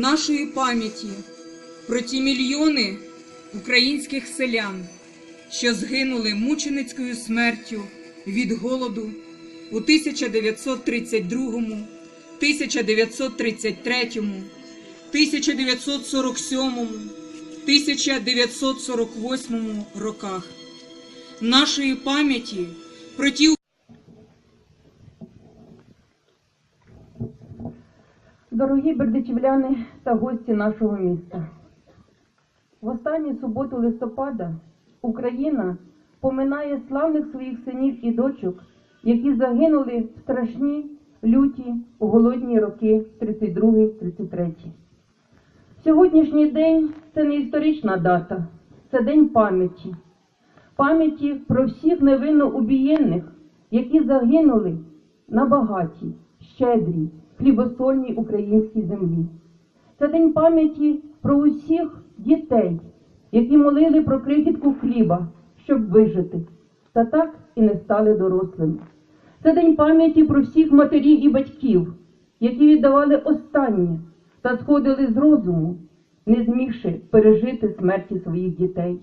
нашої пам'яті про ті мільйони українських селян, що згинули мученицькою смертю від голоду у 1932, 1933, 1947, 1948 роках. Нашої пам'яті про ті Дорогі бердичівляни та гості нашого міста. В останню суботу листопада Україна поминає славних своїх синів і дочок, які загинули в страшні, люті, голодні роки 32-33. Сьогоднішній день це не історична дата, це день пам'яті. Пам'яті про всіх невинно убієнних, які загинули на багатій, щедрій, хлібосольній українській землі. Це день пам'яті про усіх дітей, які молили про крихітку хліба, щоб вижити, та так і не стали дорослими. Це день пам'яті про всіх матерів і батьків, які віддавали останнє та сходили з розуму, не змігши пережити смерті своїх дітей.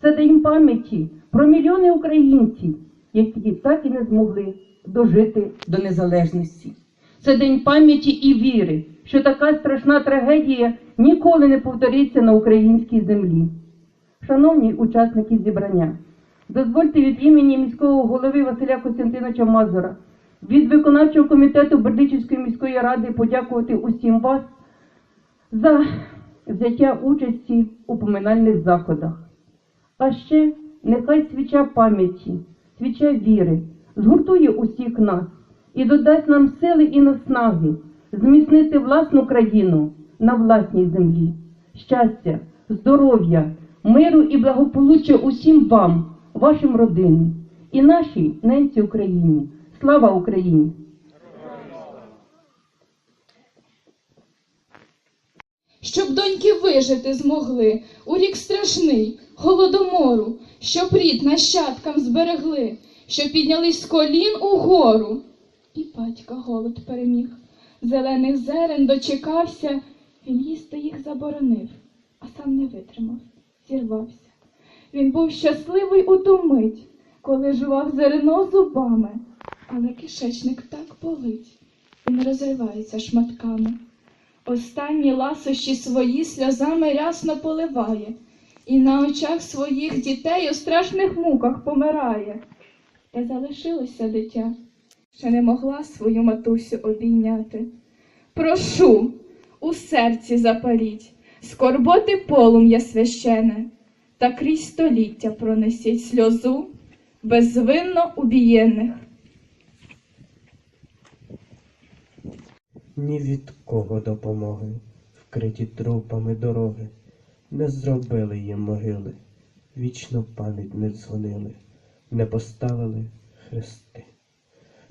Це день пам'яті про мільйони українців, які так і не змогли дожити до незалежності. Це день пам'яті і віри, що така страшна трагедія ніколи не повториться на українській землі. Шановні учасники зібрання, дозвольте від імені міського голови Василя Костянтиновича Мазура, від виконавчого комітету Бердичівської міської ради подякувати усім вас за взяття участі у поминальних заходах. А ще нехай свіча пам'яті, свіча віри згуртує усіх нас і додасть нам сили і наснаги зміцнити власну країну на власній землі. Щастя, здоров'я, миру і благополуччя усім вам, вашим родинам і нашій ненці Україні. Слава Україні! щоб доньки вижити змогли у рік страшний, голодомору, щоб рід нащадкам зберегли, щоб піднялись з колін угору. І батька голод переміг. Зелених зерен дочекався, він їсти їх заборонив, а сам не витримав, зірвався. Він був щасливий у ту мить, коли жував зерно зубами, але кишечник так болить, він розривається шматками. Останні ласощі свої сльозами рясно поливає, і на очах своїх дітей у страшних муках помирає. Та залишилося дитя, ще не могла свою матусю обійняти. Прошу, у серці запаліть, скорботи полум'я священе, та крізь століття пронесіть сльозу безвинно убієнних. Ні від кого допомоги, вкриті трупами дороги, не зробили їм могили, вічну пам'ять не дзвонили, не поставили хрести.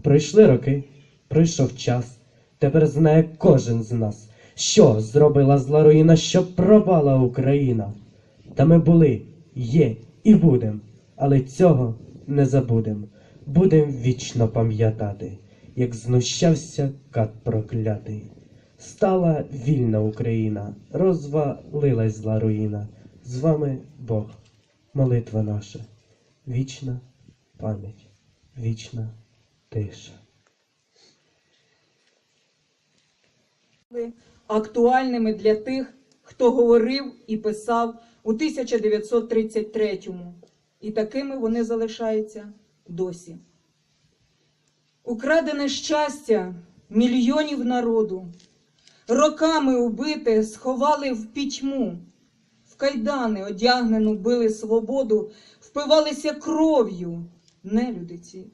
Пройшли роки, пройшов час, тепер знає кожен з нас, що зробила зла руїна, що пропала Україна. Та ми були, є і будем, але цього не забудем, будем вічно пам'ятати як знущався кат проклятий. Стала вільна Україна, розвалилась зла руїна. З вами Бог, молитва наша, вічна пам'ять, вічна тиша. актуальними для тих, хто говорив і писав у 1933-му. І такими вони залишаються досі. Украдене щастя мільйонів народу, роками убите сховали в пітьму, в кайдани одягнену били свободу, впивалися кров'ю нелюдиці.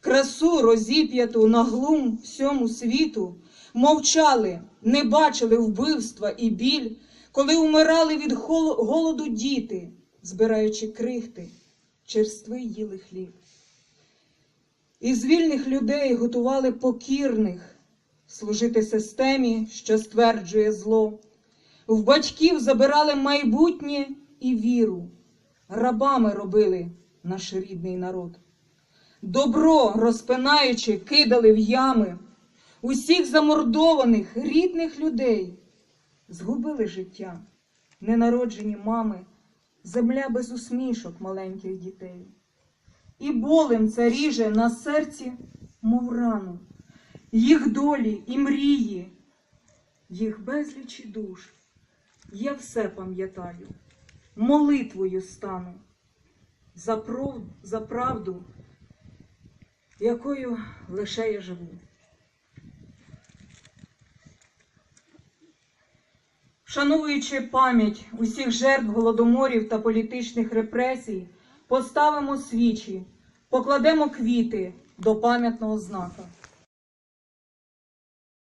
Красу розіп'яту на глум всьому світу, мовчали, не бачили вбивства і біль, коли умирали від голоду діти, збираючи крихти, черствий їли хліб. Із вільних людей готували покірних служити системі, що стверджує зло. В батьків забирали майбутнє і віру, рабами робили наш рідний народ. Добро, розпинаючи, кидали в ями усіх замордованих рідних людей, згубили життя, ненароджені мами, земля без усмішок маленьких дітей. І болем це ріже на серці, мов рану, їх долі і мрії, їх безлічі душ. Я все пам'ятаю, молитвою стану за, за правду, якою лише я живу. Шануючи пам'ять усіх жертв голодоморів та політичних репресій, поставимо свічі, покладемо квіти до пам'ятного знака.